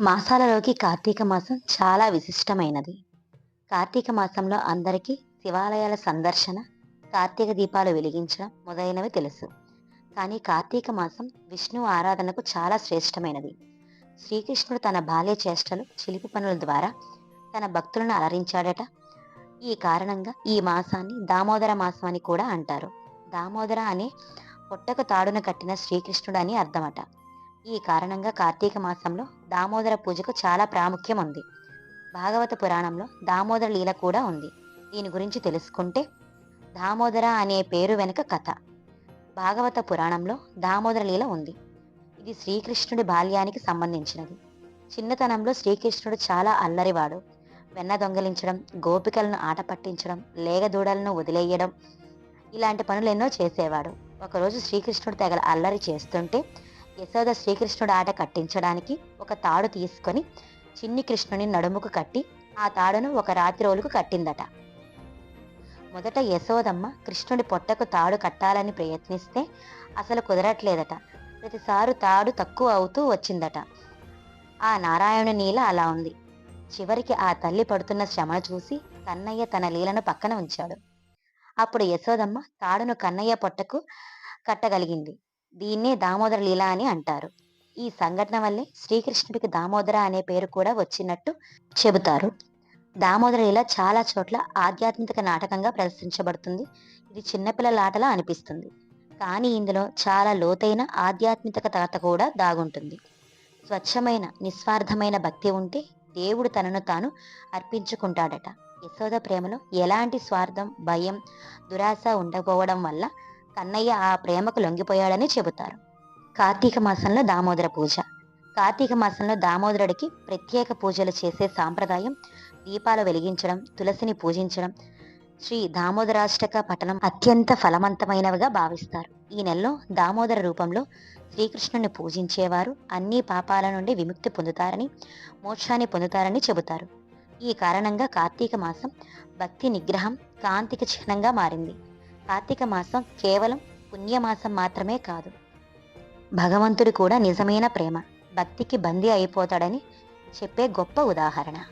మాసాలలోకి కార్తీక మాసం చాలా విశిష్టమైనది. కార్తీక మాసంలో అందరికీ శివాలయాల సందర్శన కార్తీక దీపాలు వెలిగించడం మొదలైనవి తెలుసు. కానీ కార్తీక మాసం విష్ణు ఆరాధనకు చాలా శ్రేష్టమైనది. శ్రీకృష్ణుడు తన బాల్య చేష్టలు చిలిపి పనుల ద్వారా తన భక్తులను అలరించాడట. ఈ కారణంగా ఈ మాసాన్ని దామోదర మాసం అని కూడా అంటారు. దామోదర అనే పొట్టకు తాడును కట్టిన శ్రీకృష్ణుడు అని అర్థమట. ఈ కారణంగా కార్తీక మాసంలో దామోదర పూజకు చాలా ప్రాముఖ్యం ఉంది. భాగవత పురాణంలో దామోదర లీల కూడా ఉంది. దీని గురించి తెలుసుకుంటే దామోదర అనే పేరు వెనుక కథ. భాగవత పురాణంలో దామోదర లీల ఉంది. ఇది శ్రీకృష్ణుడి బాల్యానికి సంబంధించినది. చిన్నతనంలో శ్రీకృష్ణుడు చాలా అల్లరివాడు. వెన్న దొంగలించడం గోపికలను ఆట పట్టించడం లేగదూడలను వదిలేయడం ఇలాంటి పనులు ఎన్నో చేసేవాడు. ఒకరోజు శ్రీకృష్ణుడు తెగల అల్లరి చేస్తుంటే యశోద శ్రీకృష్ణుడు ఆట కట్టించడానికి ఒక తాడు తీసుకొని చిన్ని కృష్ణుని నడుముకు కట్టి ఆ తాడును ఒక రాత్రి రోజుకు కట్టిందట. మొదట యశోదమ్మ కృష్ణుడి పొట్టకు తాడు కట్టాలని ప్రయత్నిస్తే అసలు కుదరట్లేదట. ప్రతిసారి తాడు తక్కువ అవుతూ వచ్చిందట. ఆ నారాయణ నీల అలా ఉంది. చివరికి ఆ తల్లి పడుతున్న శ్రమను చూసి కన్నయ్య తన లీలను పక్కన ఉంచాడు. అప్పుడు యశోదమ్మ తాడును కన్నయ్య పొట్టకు కట్టగలిగింది. దీన్నే దామోదర లీల అని అంటారు. ఈ సంఘటన వల్లే శ్రీకృష్ణుడికి దామోదర అనే పేరు కూడా వచ్చినట్టు చెబుతారు. దామోదర లీల చాలా చోట్ల ఆధ్యాత్మిక నాటకంగా ప్రదర్శించబడుతుంది. ఇది చిన్నపిల్లల ఆటలా అనిపిస్తుంది. కానీ ఇందులో చాలా లోతైన ఆధ్యాత్మికత కూడా దాగుంటుంది. స్వచ్ఛమైన నిస్వార్థమైన భక్తి ఉంటే దేవుడు తనను తాను అర్పించుకుంటాడట. యశోద ప్రేమలో ఎలాంటి స్వార్థం భయం దురాశ ఉండకపోవడం వల్ల కన్నయ్య ఆ ప్రేమకు లొంగిపోయాడని చెబుతారు. కార్తీక మాసంలో దామోదర పూజ. కార్తీక మాసంలో దామోదరుడికి ప్రత్యేక పూజలు చేసే సాంప్రదాయం దీపాలు వెలిగించడం తులసిని పూజించడం శ్రీ దామోదరాష్టక పఠనం అత్యంత ఫలవంతమైనవిగా భావిస్తారు. ఈ నెలలో దామోదర రూపంలో శ్రీకృష్ణుని పూజించేవారు అన్ని పాపాల నుండి విముక్తి పొందుతారని మోక్షాన్ని పొందుతారని చెబుతారు. ఈ కారణంగా కార్తీక మాసం భక్తి నిగ్రహం కాంతికి చిహ్నంగా మారింది. కార్తీక మాసం కేవలం పుణ్యమాసం మాత్రమే కాదు. భగవంతుడు కూడా నిజమైన ప్రేమ భక్తికి బందీ అయిపోతాడని చెప్పే గొప్ప ఉదాహరణ.